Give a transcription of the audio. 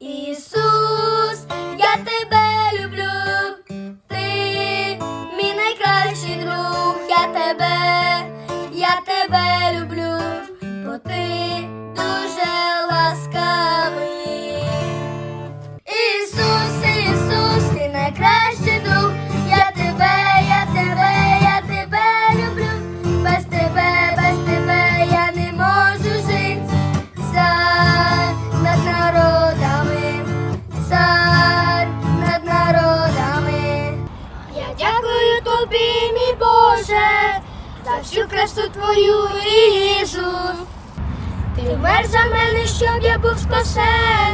Jesús. тобі, мій Боже, за всю красу твою і їжу. Ти вмер за мене, щоб я був спасен.